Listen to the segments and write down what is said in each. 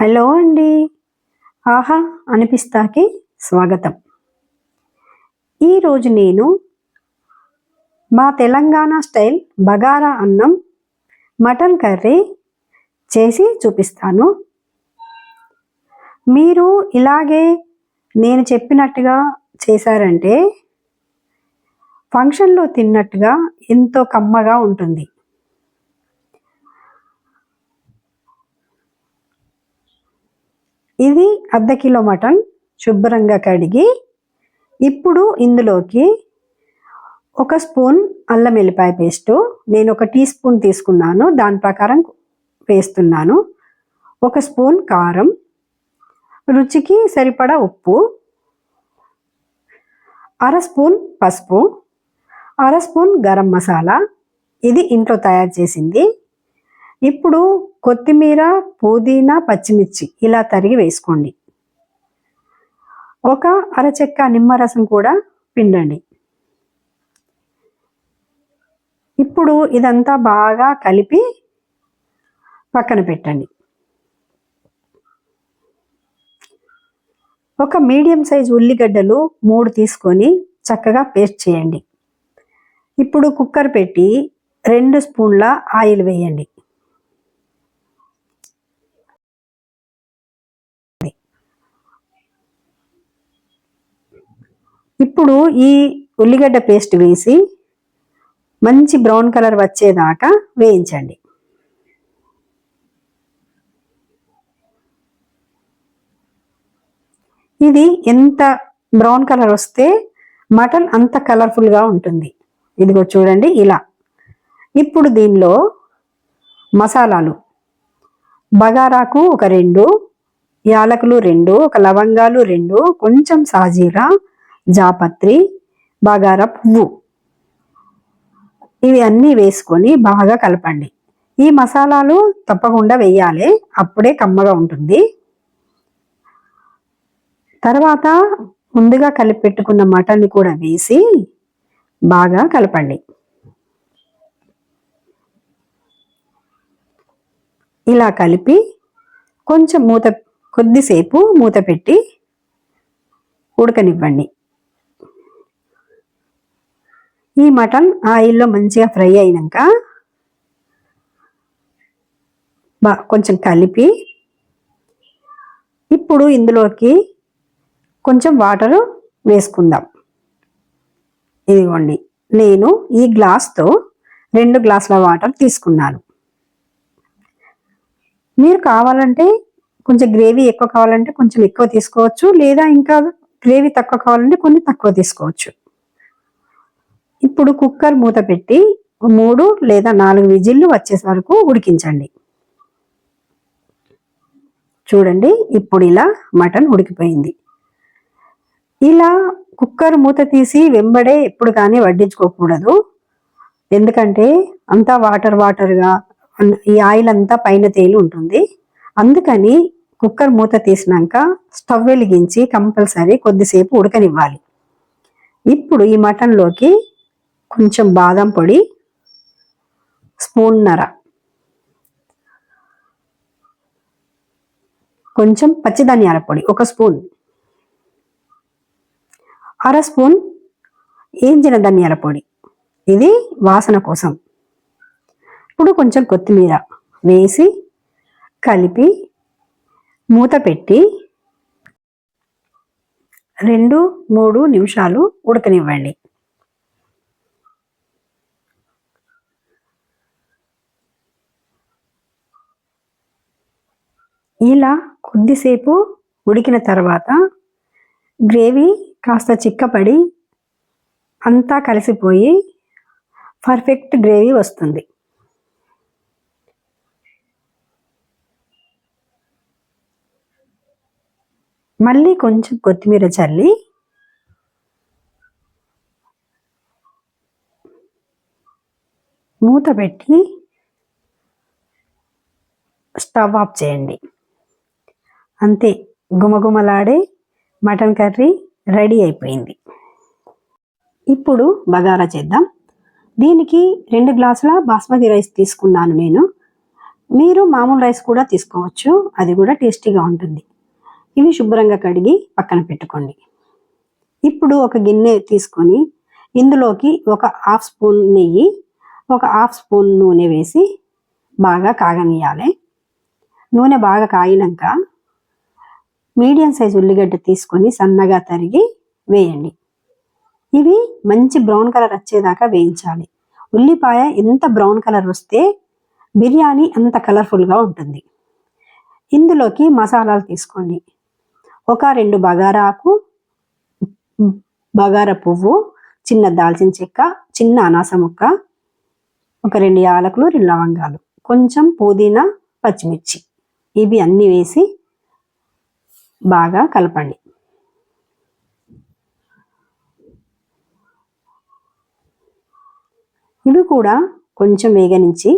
Hello అండి. ఆహా అనిపిస్తాకి స్వాగతం. ఈరోజు నేను మా తెలంగాణ స్టైల్ బగారా అన్నం మటన్ కర్రీ చేసి చూపిస్తాను. మీరు ఇలాగే నేను చెప్పినట్టుగా చేశారంటే ఫంక్షన్లో తిన్నట్టుగా ఎంతో కమ్మగా ఉంటుంది. ఇది అర్ధ కిలో మటన్ శుభ్రంగా కడిగి ఇప్పుడు ఇందులోకి ఒక స్పూన్ అల్లం వెల్లిపాయ పేస్టు. నేను ఒక టీ స్పూన్ తీసుకున్నాను. దాని ప్రకారం వేస్తున్నాను. ఒక స్పూన్ కారం. రుచికి సరిపడా ఉప్పు. అర స్పూన్ పసుపు. అర స్పూన్ గరం మసాలా. ఇది ఇంట్లో తయారు చేసింది. ఇప్పుడు కొత్తిమీర పుదీనా పచ్చిమిర్చి ఇలా తరిగి వేసుకోండి. ఒక అరచెక్క నిమ్మరసం కూడా పిండండి. ఇప్పుడు ఇదంతా బాగా కలిపి పక్కన పెట్టండి. ఒక మీడియం సైజ్ ఉల్లిగడ్డలు మూడు తీసుకొని చక్కగా పేస్ట్ చేయండి. ఇప్పుడు కుక్కర్ పెట్టి రెండు స్పూన్ల ఆయిల్ వేయండి. ఇప్పుడు ఈ ఉల్లిగడ్డ పేస్ట్ వేసి మంచి బ్రౌన్ కలర్ వచ్చేదాకా వేయించండి. ఇది ఎంత బ్రౌన్ కలర్ వస్తే మటన్ అంత కలర్ఫుల్గా ఉంటుంది. ఇదిగో చూడండి ఇలా. ఇప్పుడు దీనిలో మసాలాలు. బగారాకు ఒక రెండు యాలకులు రెండు ఒక లవంగాలు రెండు కొంచెం సాజీరా జాపత్రి బగారా పువ్వు. ఇవి అన్నీ వేసుకొని బాగా కలపండి. ఈ మసాలాలు తప్పకుండా వేయాలి. అప్పుడే కమ్మగా ఉంటుంది. తర్వాత ముందుగా కలిపి పెట్టుకున్న మటన్ని కూడా వేసి బాగా కలపండి. ఇలా కలిపి కొంచెం మూత కొద్దిసేపు మూత పెట్టి ఉడకనివ్వండి. ఈ మటన్ ఆయిల్లో మంచిగా ఫ్రై అయినాక బా కొంచెం కలిపి ఇప్పుడు ఇందులోకి కొంచెం వాటర్ వేసుకుందాం. ఇదిగోండి నేను ఈ గ్లాస్తో రెండు గ్లాసుల వాటర్ తీసుకున్నాను. మీరు కావాలంటే కొంచెం గ్రేవీ ఎక్కువ కావాలంటే కొంచెం ఎక్కువ తీసుకోవచ్చు లేదా ఇంకా గ్రేవీ తక్కువ కావాలంటే కొన్ని తక్కువ తీసుకోవచ్చు. ఇప్పుడు కుక్కర్ మూత పెట్టి మూడు లేదా నాలుగు విజిల్లు వచ్చేసే వరకు ఉడికించండి. చూడండి ఇప్పుడు ఇలా మటన్ ఉడికిపోయింది. ఇలా కుక్కర్ మూత తీసి వెంబడే ఎప్పుడు కానీ వడ్డించుకోకూడదు. ఎందుకంటే అంతా వాటర్ వాటర్గా ఈ ఆయిల్ అంతా పైన తేలి ఉంటుంది. అందుకని కుక్కర్ మూత తీసినాక స్టవ్ వెలిగించి కంపల్సరీ కొద్దిసేపు ఉడకనివ్వాలి. ఇప్పుడు ఈ మటన్లోకి కొంచెం బాదం పొడి స్పూన్నర. కొంచెం పచ్చి ధనియాల పొడి ఒక స్పూన్. అర స్పూన్ ఏంచిన ధనియాల పొడి. ఇది వాసన కోసం. ఇప్పుడు కొంచెం కొత్తిమీర వేసి కలిపి మూత పెట్టి రెండు మూడు నిమిషాలు ఉడకనివ్వండి. ఇలా కొద్దిసేపు ఉడికిన తర్వాత గ్రేవీ కాస్త చిక్కపడి అంతా కలిసిపోయి పర్ఫెక్ట్ గ్రేవీ వస్తుంది. మళ్ళీ కొంచెం కొత్తిమీర చల్లి మూత పెట్టి స్టవ్ ఆఫ్ చేయండి. అంతే గుమగుమలాడే మటన్ కర్రీ రెడీ అయిపోయింది. ఇప్పుడు బగారా చేద్దాం. దీనికి రెండు గ్లాసుల బాస్మతి రైస్ తీసుకున్నాను నేను. మీరు మామూలు రైస్ కూడా తీసుకోవచ్చు. అది కూడా టేస్టీగా ఉంటుంది. ఇవి శుభ్రంగా కడిగి పక్కన పెట్టుకోండి. ఇప్పుడు ఒక గిన్నె తీసుకొని ఇందులోకి ఒక హాఫ్ స్పూన్ నెయ్యి ఒక హాఫ్ స్పూన్ నూనె వేసి బాగా కాగనీయాలి. నూనె బాగా కాగినాక మీడియం సైజ్ ఉల్లిగడ్డ తీసుకొని సన్నగా తరిగి వేయండి. ఇవి మంచి బ్రౌన్ కలర్ వచ్చేదాకా వేయించాలి. ఉల్లిపాయ ఎంత బ్రౌన్ కలర్ వస్తే బిర్యానీ అంత కలర్ఫుల్గా ఉంటుంది. ఇందులోకి మసాలాలు తీసుకోండి. ఒక రెండు బగారా ఆకు బగారా పువ్వు చిన్న దాల్చిన చెక్క చిన్న అనాస ముక్క ఒక రెండు యాలకులు రెండు లవంగాలు కొంచెం పుదీనా పచ్చిమిర్చి. ఇవి అన్నీ వేసి బాగా కలపండి. ఇవి కూడా కొంచెం వేగనించి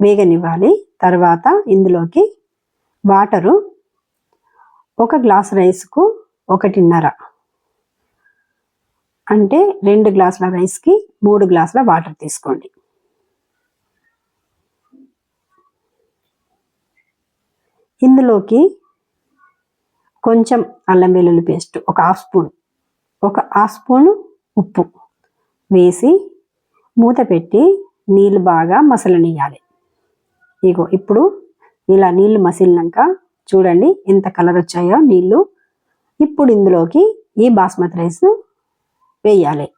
వేగనివ్వాలి. తర్వాత ఇందులోకి వాటరు ఒక గ్లాస్ రైస్కు ఒకటిన్నర. అంటే రెండు గ్లాసుల రైస్కి మూడు గ్లాసుల వాటర్ తీసుకోండి. ఇందులోకి కొంచెం అల్లం వెల్లుల్లి పేస్ట్ ఒక హాఫ్ స్పూన్. ఒక హాఫ్ స్పూన్ ఉప్పు వేసి మూత పెట్టి నీళ్ళు బాగా మసలనియాలి ఇగో ఇప్పుడు ఇలా నీళ్ళు మసిలినాక చూడండి ఎంత కలర్ వచ్చాయో నీళ్ళు ఇప్పుడు ఇందులోకి ఈ బాస్మతి రైస్ వేయాలి.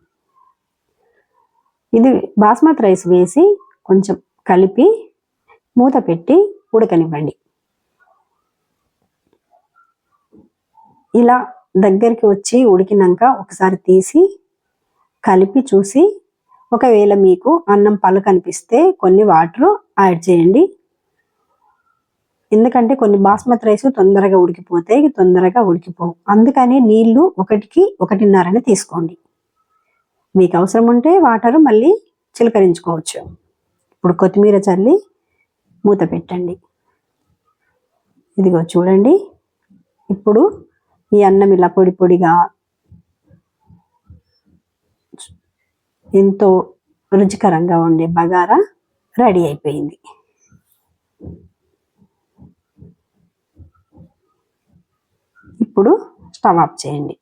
ఇది బాస్మతి రైస్ వేసి కొంచెం కలిపి మూత పెట్టి ఉడకనివ్వండి. ఇలా దగ్గరికి వచ్చి ఉడికినాక ఒకసారి తీసి కలిపి చూసి ఒకవేళ మీకు అన్నం పళ్ళు కనిపిస్తే కొన్ని వాటర్ యాడ్ చేయండి. ఎందుకంటే కొన్ని బాస్మతి రైస్ తొందరగా ఉడికిపోతాయి తొందరగా ఉడికిపోవు. అందుకని నీళ్ళు ఒకటికి ఒకటిన్నరని తీసుకోండి. మీకు అవసరం ఉంటే వాటర్ మళ్ళీ చిలకరించుకోవచ్చు. ఇప్పుడు కొత్తిమీర చల్లి మూత పెట్టండి. ఇదిగో చూడండి. ఇప్పుడు ఈ అన్నం ఇలా పొడి పొడిగా ఎంతో రుచికరంగా ఉండే బగారా రెడీ అయిపోయింది. ఇప్పుడు స్టవ్ ఆఫ్ చేయండి.